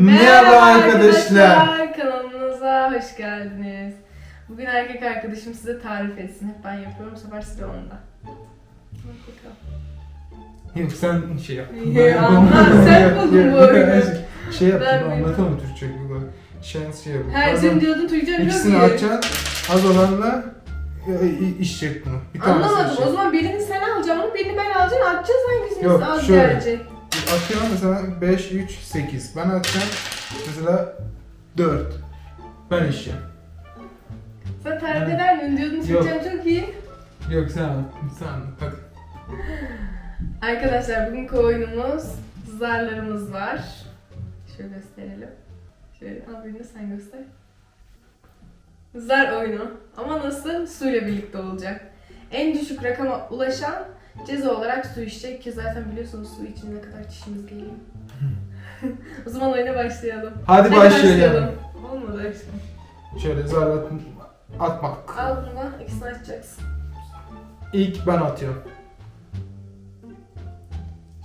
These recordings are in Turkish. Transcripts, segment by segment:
Merhaba arkadaşlar. Kanalımıza hoş geldiniz. Bugün erkek arkadaşım size tarif etsin. Hep ben yapıyorum. Bu sefer sıra onda. Bak. Yok sen şey yap. Ya, anlat, sen buldun bu oyunu. Şey yap, Ben ben bilmem. anlatamam Türkçe. Bu şans şey yap. Her gün diyordun çok İkisini iyi. açacaksın. Az olanla e, i- içecek bunu. Bir tanesi Anlamadım. içecek. O zaman birini sen alacaksın, onu birini ben alacağım. Atacağız hangisini Yok, az şöyle. gelecek. Atıyorum mesela 5, 3, 8. Ben atacağım mesela 4. Ben içeceğim. Sen tarif eder misin diyordun Yok. Çok iyi. Yok sen al. Sen. Hadi. Arkadaşlar bugünkü oyunumuz zarlarımız var. Şöyle gösterelim. Şöyle al birini sen göster. Zar oyunu. Ama nasıl? Suyla birlikte olacak. En düşük rakama ulaşan ceza olarak su içecek ki zaten biliyorsunuz su için ne kadar çişimiz geliyor. o zaman oyuna başlayalım. Hadi başlayalım. Olmadı aşkım. Şöyle zar at, atmak. Al bunu ikisini açacaksın. İlk ben atıyorum.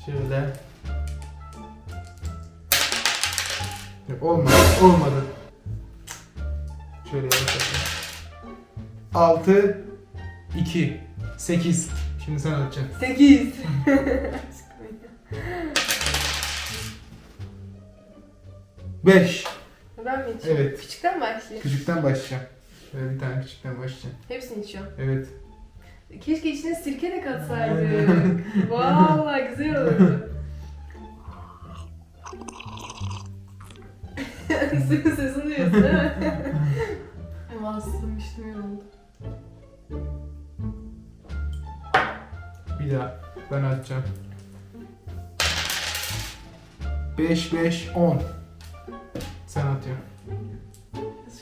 Şöyle. Yok olmadı. Olmadı. Şöyle yapalım. 6 2 8 Şimdi sen atacaksın. 8. 5 ben mi içiyorum? Evet. Küçükten başlayayım? Küçükten başlayacağım. Şöyle bir tane küçükten başlayacağım. Hepsini içiyorum. Evet. Keşke içine sirke de katsaydık. Vallahi güzel olurdu. Suyun sesini duyuyorsun değil mi? Ama ısınmıştım ya ben atacağım. 5 5 10 Sen atıyorsun.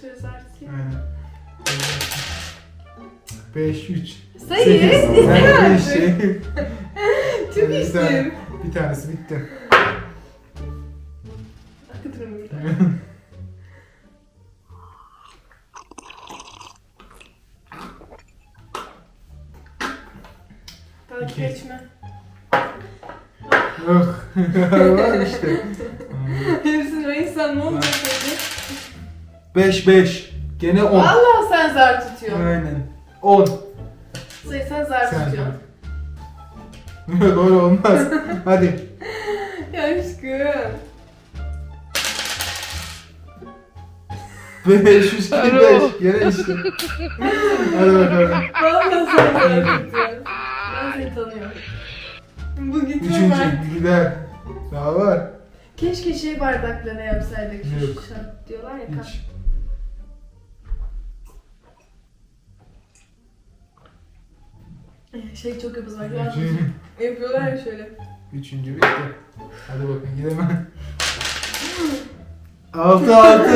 Şöyle zartayım. Aynen. 5 3 Sayı! Ben 5 şey. Çok Bir tane-. Bir tanesi bitti. Akıtırım burada. Takip İki. etme. Yok. Var işte. Hepsini o insan ne olacak dedi. 5 5 Gene 10. Vallahi sen zar tutuyorsun. Aynen. 10. Sayı sen zar Sen tutuyorsun. Yok öyle olmaz. Hadi. Ya aşkım. 5 3 2 5 Gene işte. Hadi bakalım. Vallahi sen zar tutuyorsun. Bu gitme Üçüncü bak. gider. Daha var. Keşke şey bardaklarına yapsaydık. Şu Yok. şart diyorlar ya. kap. Hiç. Şey çok yapız var. Üçüncü, Yapıyorlar ya şöyle. üçüncü bitti. Hadi bakın gidemem. 6 6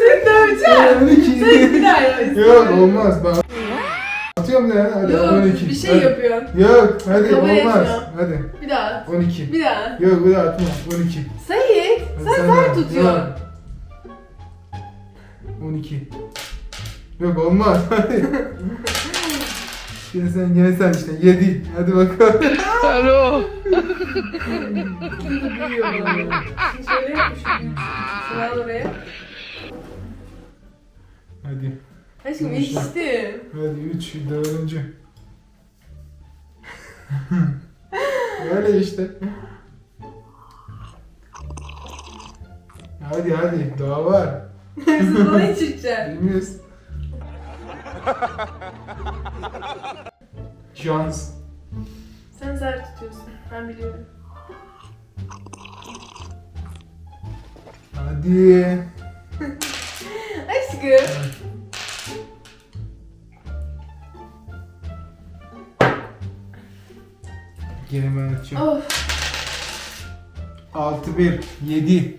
Sen döveceksin. Sen bir daha yap. Yok olmaz ben. Atıyorum ya hadi Yok 12. bir şey Hadi. yapıyorsun. Yok hadi Kabul olmaz. etmiyor. Hadi Bir daha at. 12. Bir daha. Yok bir daha atma 12. Sayit Hadi sen de. zar tutuyorsun. Yok. 12. Yok olmaz. Hadi. Şimdi sen gene sen işte 7. Hadi bakalım. Alo. Şimdi şöyle yapmış. Al oraya. Hadi. Aşkım Yumuşak. içtim. Hadi 3 dördüncü. Öyle işte. Hadi hadi daha var. Hepsini bana içireceğim. Bilmiyoruz. Şans. Sen zar tutuyorsun. Ben biliyorum. Hadi. Aşkım. Gene ben açıyorum. Of. 6 1 7.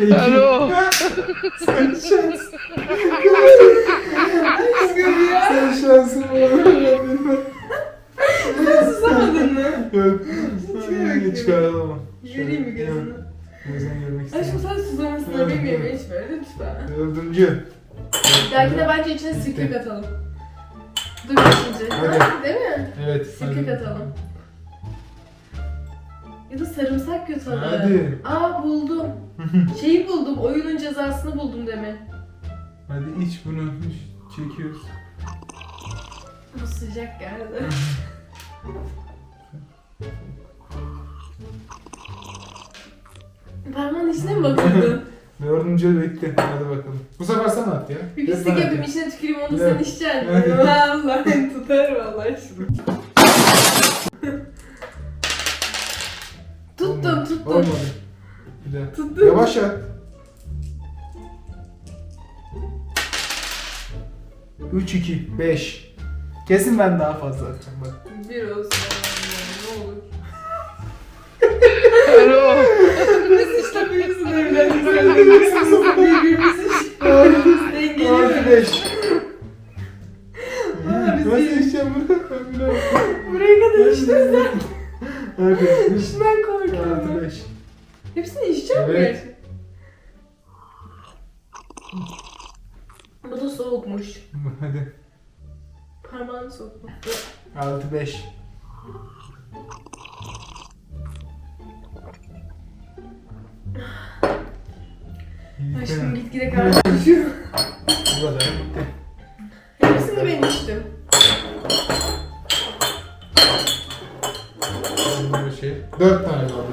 Alo. Sen şans. Aşkım ya. Sen şansın var. Sen susamadın mı? Yok. Çıkıyor. Çıkaralım ama. Göreyim mi gözünü? Gözden görmek Aşkım istiyorum. sen susamasın bilmiyorum evet. hiç böyle lütfen. Dördüncü. Belki de bence içine sirke katalım. Dur beşinci. Hadi. Ha, Değil mi? Evet. Sirke hadi. katalım. Ya da sarımsak katalım. Hadi. Aa buldum. Şeyi buldum. Oyunun cezasını buldum demin. Hadi iç bunu. İç. Çekiyoruz. Bu sıcak geldi. Parmağın içine mi batırdın? Dördüncü bekle. Hadi bakalım. Bu sefer sen at ya. Bir Hep pislik ben yapayım atayım. içine tüküreyim onu Evet. sen içeceksin. Evet. Vallahi tutar vallahi şunu. tuttum Olmadı. tuttum. Olmadı. Bir daha. Tuttum. Yavaş at. 3 2 5. Kesin ben daha fazla atacağım bak. Bir olsun ne olur. Birbirimizin evlendiğimizi, birbirimizin dengeli. Nasıl içeceğim bunu? Ben bilemem. Burayı kadar içtin sen. Arkadaş. Ben korkuyorum. Arkadaş. Hepsini içeceğim evet. mi? Bu da soğukmuş. Hadi. Parmağını sokma. 6-5. Aşkım gitgide karışıyor. Bu kadar bitti. Hepsini ben içtim. Şey. 4 tane kaldı.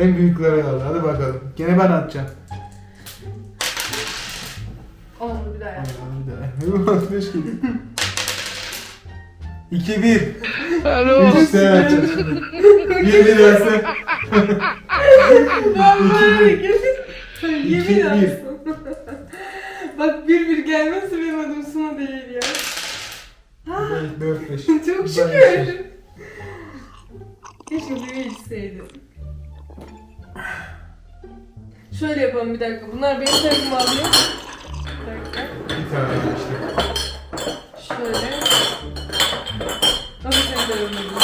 En büyükleri kaldı. Hadi bakalım. Gene ben atacağım. Olmadı bir daha yap. Hadi de. Artı 5 geliyor. 2 1. İşte açacağım. 1 1 versin. Vallahi gelin. Yemin İki, bir. olsun. Bak bir bir gelmezse benim adım Suna değil ya. 4 5. Çok şükür. Keşke biri içseydim. Şöyle yapalım bir dakika. Bunlar benim tarafımı alıyor. Bir dakika. Bir tane işte. Şöyle. Alıyor.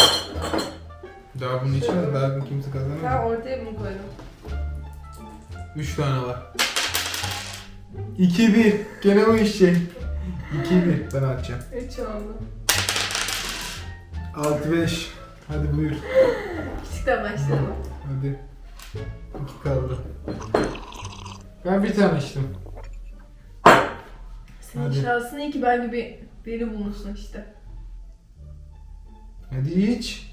Daha bunu içmez. Daha bunu kimse Ben kazanamaz. ortaya bunu koydum. 3 tane var. 2 1. Gene o içecek. 2 1. Ben atacağım. 3 oldu. 6 5. Hadi buyur. Küçükten başlayalım. Hadi. 2 kaldı. Ben bir tane içtim. Senin Hadi. şansın iyi ki ben gibi beni bulmuşsun işte. Hadi iç.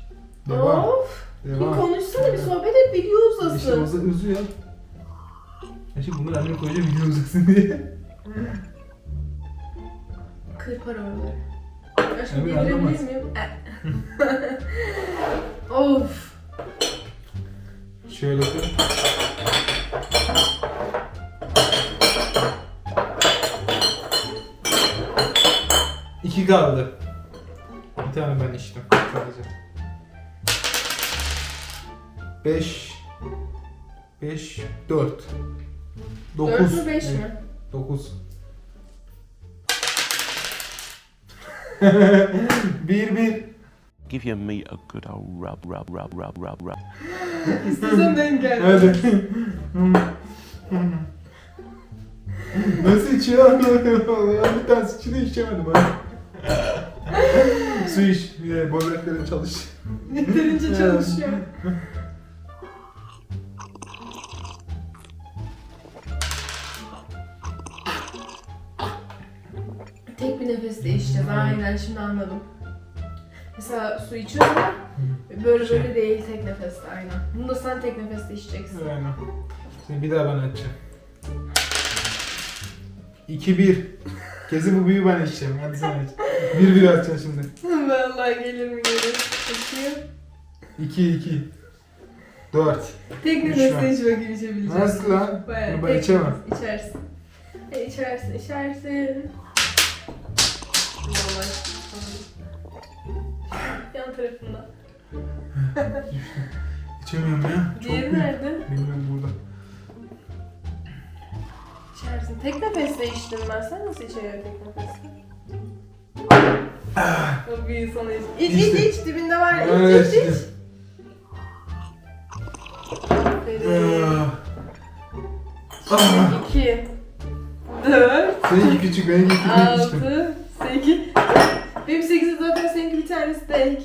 Devam. Of! Bir Devam. konuşsana bir sohbet et video uzasın. İşte uzun uzuyor. Ya şimdi bunları annem koyacağım video uzasın diye. Kırpar oraları. Aşkım Emin yedirebilir miyim? Of! Şöyle koy. İki kaldı. Bir tane ben içtim sadece. Beş. Beş. Dört. 4 Dokuz. mü 5 mi? Dokuz. bir bir. Give your meat a good old rub, rub, rub, rub, rub, rub. İstesem denk geldi. Hadi. Nasıl içiyor bir tane içini içemedim ben. Su iç. De böbreklerin çalış. Yeterince çalışıyor. Tek bir nefeste içeceğiz. Aynen şimdi anladım. Mesela su içiyorsun ama böyle Şey. böyle değil tek nefeste aynen. Bunu da sen tek nefeste içeceksin. Aynen. Şimdi bir daha ben açacağım. 2-1. Kesin bu büyüğü ben içeceğim. Hadi sen aç. 1-1 açacağım şimdi. Vallahi gelir mi gelir. Bakayım. 2-2. 4. Tek Üç nefeste iç bakayım içebileceksin. Nasıl lan? Bayağı Bunu ben tek içemem. nefes İçersin. E, içersin, içersin. Vallahi. Yan tarafında. İçemiyorum ya. Çok Diğeri büyük. nerede? Bilmiyorum burada. İçersin. Tek nefesle içtim ben. Sen nasıl içiyorsun tek nefesle? Bu ah. bir insan iç. İç iç iç. Dibinde var. ya, Evet, İç iç iç. içtim. Aferin. Ah, iki. Dört. Seninki küçük, benimki küçük içtim. 6, 8. Benim 8'i zaten seninki bir tanesi de ek.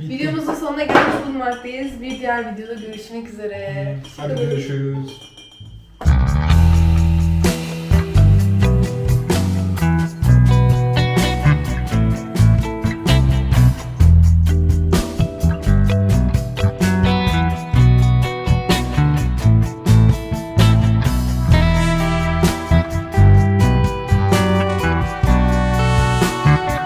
Bitti. Videomuzun sonuna gelmiş bulunmaktayız. Bir diğer videoda görüşmek üzere. Hadi görüşürüz.